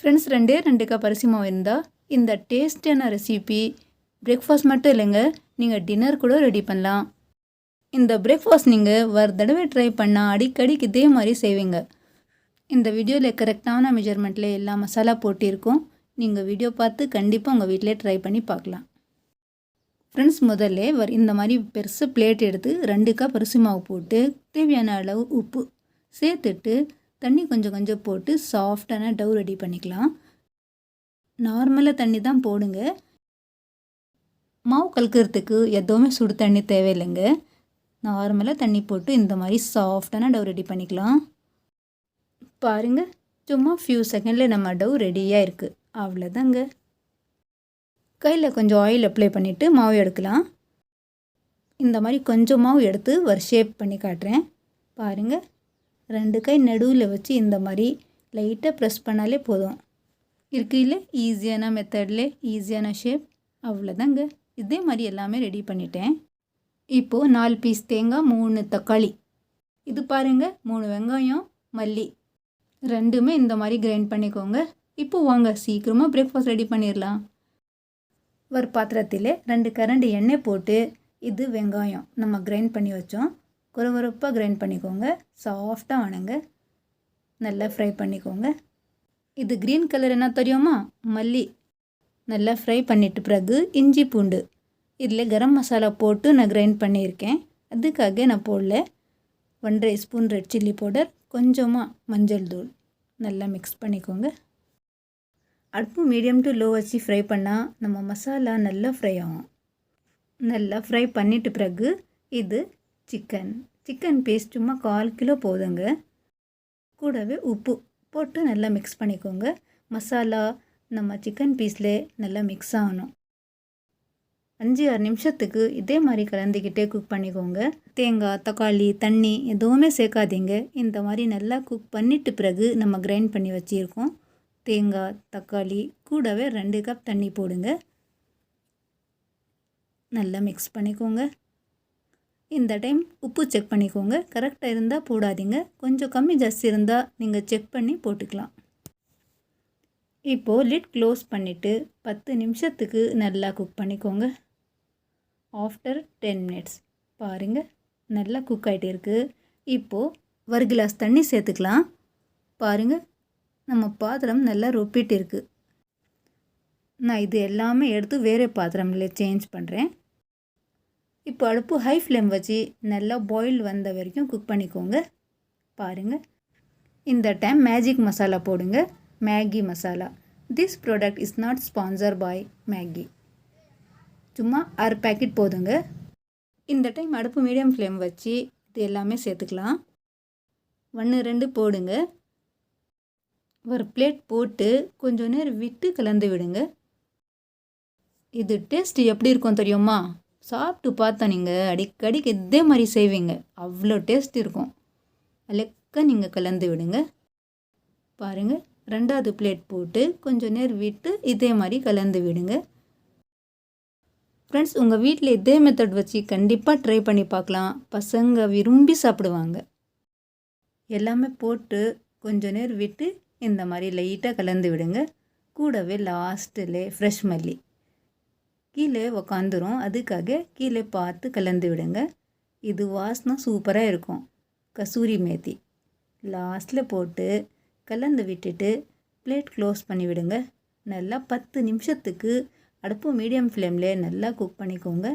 Friends ரெண்டே ரெண்டு cup அரிசி மாவு இருந்தால் இந்த டேஸ்டியான ரெசிபி பிரேக்ஃபாஸ்ட் மட்டும் இல்லைங்க நீங்கள் டின்னர் கூட ரெடி பண்ணலாம். இந்த பிரேக்ஃபாஸ்ட் நீங்கள் ஒரு தடவை ட்ரை பண்ணால் அடிக்கடிக்கு இதே மாதிரி செய்வீங்க. இந்த வீடியோவில் கரெக்டான மெஜர்மெண்ட்டில் எல்லா மசாலா போட்டிருக்கோம். நீங்கள் வீடியோ பார்த்து கண்டிப்பாக உங்கள் வீட்டிலே ட்ரை பண்ணி பார்க்கலாம். ஃப்ரெண்ட்ஸ் முதல்ல வர் இந்த மாதிரி பெருசு பிளேட் எடுத்து ரெண்டு கப் அரிசி மாவு போட்டு தேவையான அளவு உப்பு சேர்த்துட்டு தண்ணி கொஞ்சம் கொஞ்சம் போட்டு சாஃப்டான டவ் ரெடி பண்ணிக்கலாம். நார்மலாக தண்ணி தான் போடுங்க. மாவு கலக்கிறதுக்கு எதுவுமே சுடு தண்ணி தேவையில்லைங்க. நார்மலாக தண்ணி போட்டு இந்த மாதிரி சாஃப்டான டவ் ரெடி பண்ணிக்கலாம். பாருங்கள் சும்மா ஃபியூ செகண்டில் நம்ம டவ் ரெடியாக இருக்குது அவ்வளோதாங்க கையில் கொஞ்சம் ஆயில் அப்ளை பண்ணிவிட்டு மாவு எடுக்கலாம். இந்த மாதிரி கொஞ்சம் மாவு எடுத்து ஒரு ஷேப் பண்ணி காட்டுறேன். பாருங்கள் ரெண்டு கை நடுவில் வச்சு இந்த மாதிரி லைட்டாக ப்ரெஸ் பண்ணாலே போதும். இருக்கையில் ஈஸியான மெத்தடில் ஈஸியான ஷேப் அவ்வளோதாங்க இதே மாதிரி எல்லாமே ரெடி பண்ணிட்டேன். இப்போது நாலு பீஸ் தேங்காய் மூணு தக்காளி. இது பாருங்கள் மூணு வெங்காயம் மல்லி. ரெண்டுமே இந்த மாதிரி கிரைண்ட் பண்ணிக்கோங்க. இப்போ வாங்க சீக்கிரமாக பிரேக்ஃபாஸ்ட் ரெடி பண்ணிடலாம் ஒரு பாத்திரத்தில் ரெண்டு கரண்டு எண்ணெய் போட்டு இது வெங்காயம் நம்ம கிரைண்ட் பண்ணி வச்சோம். குறகுறப்பாக கிரைண்ட் பண்ணிக்கோங்க. சாஃப்டாக வணங்க. நல்லா ஃப்ரை பண்ணிக்கோங்க. இது க்ரீன் கலர் என்ன தெரியுமா? மல்லி. நல்லா ஃப்ரை பண்ணிட்டு பிறகு இஞ்சி பூண்டு. இதில் கரம் மசாலா போட்டு நான் கிரைண்ட் பண்ணியிருக்கேன். அதுக்காக நான் போடல. ஒன்றரை ஸ்பூன் ரெட் சில்லி பவுடர் கொஞ்சமாக மஞ்சள் தூள். நல்லா மிக்ஸ் பண்ணிக்கோங்க. அடுப்பு மீடியம் டு லோ வச்சு ஃப்ரை பண்ணால் நம்ம மசாலா நல்லா ஃப்ரை ஆகும். நல்லா ஃப்ரை பண்ணிட்டு பிறகு இது சிக்கன். சிக்கன் பேஸ்ட் சும்மா கால் கிலோ போதுங்க. கூடவே உப்பு போட்டு நல்லா மிக்ஸ் பண்ணிக்கோங்க. மசாலா நம்ம சிக்கன் பீஸில் நல்லா மிக்ஸ் ஆகணும். அஞ்சு ஆறு நிமிஷத்துக்கு இதே மாதிரி கலந்துக்கிட்டே குக் பண்ணிக்கோங்க. தேங்காய் தக்காளி தண்ணி எதுவுமே சேர்க்காதீங்க. இந்த மாதிரி நல்லா குக் பண்ணிட்டு பிறகு நம்ம கிரைண்ட் பண்ணி வச்சுருக்கோம். தேங்காய் தக்காளி கூடவே ரெண்டு கப் தண்ணி போடுங்க. நல்லா மிக்ஸ் பண்ணிக்கோங்க. இந்த டைம் உப்பு செக் பண்ணிக்கோங்க. கரெக்டாக இருந்தால் போடாதீங்க. கொஞ்சம் கம்மி ஜாஸ்தி இருந்தால் நீங்கள் செக் பண்ணி போட்டுக்கலாம். இப்போது லிட் க்ளோஸ் பண்ணிவிட்டு பத்து நிமிஷத்துக்கு நல்லா குக் பண்ணிக்கோங்க. ஆஃப்டர் டென் மினிட்ஸ் பாருங்கள் நல்லா குக் ஆகிட்டு இருக்குது இப்போது ஒரு கிளாஸ் தண்ணி சேர்த்துக்கலாம். பாருங்கள் நம்ம பாத்திரம் நல்லா ரொப்பிட்டு இருக்குது நான் இது எல்லாமே எடுத்து வேறு பாத்திரமில் சேஞ்ச் பண்ணுறேன் இப்போ அடுப்பு ஹை ஃப்ளேம் வச்சு நல்லா பாயில் வந்த வரைக்கும் குக் பண்ணிக்கோங்க. பாருங்கள் இந்த டைம் மேஜிக் மசாலா போடுங்க. Maggi masala this product is not sponsor by Maggi சும்மா ஆறு பேக்கெட் போதுங்க. இந்த டைம் அடுப்பு மீடியம் ஃப்ளேம் வச்சு இது எல்லாமே சேர்த்துக்கலாம். ஒன்று ரெண்டு போடுங்க. ஒரு பிளேட் போட்டு கொஞ்சம் நேரம் விட்டு கலந்து விடுங்க. இது டேஸ்ட் எப்படி இருக்கும் தெரியுமா? சாப்பிட்டு பார்த்தா நீங்கள் அடிக்கடிக்கு இதே மாதிரி செய்வீங்க. அவ்வளோ டேஸ்ட் இருக்கும். அலக்க நீங்கள் கலந்து விடுங்க. பாருங்கள் ரெண்டாவது பிளேட் போட்டு கொஞ்சம் நேரம் விட்டு இதே மாதிரி கலந்து விடுங்க. ஃப்ரெண்ட்ஸ் உங்கள் வீட்டில் இதே மெத்தட் வச்சு கண்டிப்பாக ட்ரை பண்ணி பார்க்கலாம். பசங்க விரும்பி சாப்பிடுவாங்க. எல்லாமே போட்டு கொஞ்ச நேரம் விட்டு இந்த மாதிரி லைட்டாக கலந்து விடுங்க. கூடவே லாஸ்ட்டில் ஃப்ரெஷ் மல்லி. கீழே உக்காந்துரும். அதுக்காக கீழே பார்த்து கலந்து விடுங்க. இது வாசனை சூப்பராக இருக்கும். கசூரி மேத்தி. லாஸ்ட்டில் போட்டு கலந்து விட்டுட்டு பிளேட் க்ளோஸ் பண்ணிவிடுங்க நல்லா பத்து நிமிஷத்துக்கு அடுப்பு மீடியம் ஃப்ளேமில் நல்லா குக் பண்ணிக்கோங்க.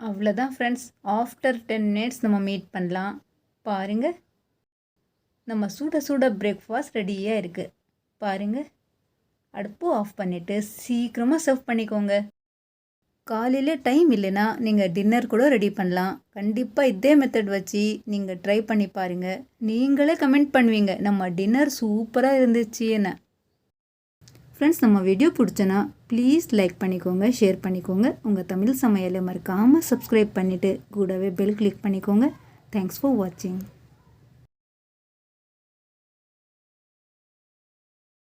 அவ்வளோதான் ஃப்ரெண்ட்ஸ் ஆஃப்டர் டென் மினிட்ஸ் நம்ம மீட் பண்ணலாம். பாருங்கள் நம்ம சூட சூட பிரேக்ஃபாஸ்ட் ரெடியாக இருக்குது பாருங்கள் அடுப்பு ஆஃப் பண்ணிவிட்டு சீக்கிரமாக சர்வ் பண்ணிக்கோங்க. காலையில் டைம் இல்லைன்னா நீங்கள் டின்னர் கூட ரெடி பண்ணலாம். கண்டிப்பாக இதே மெத்தட் வச்சு நீங்கள் ட்ரை பண்ணி பாருங்கள் நீங்களே கமெண்ட் பண்ணுவீங்க நம்ம டின்னர் சூப்பராக இருந்துச்சு என்ன. ஃப்ரெண்ட்ஸ் நம்ம வீடியோ பிடிச்சனா ப்ளீஸ் லைக் பண்ணிக்கோங்க ஷேர் பண்ணிக்கோங்க. உங்கள் தமிழ் சமையலை மறக்காமல் சப்ஸ்கிரைப் பண்ணிவிட்டு கூடவே பெல் கிளிக் பண்ணிக்கோங்க. தேங்க்ஸ் ஃபார் வாட்சிங்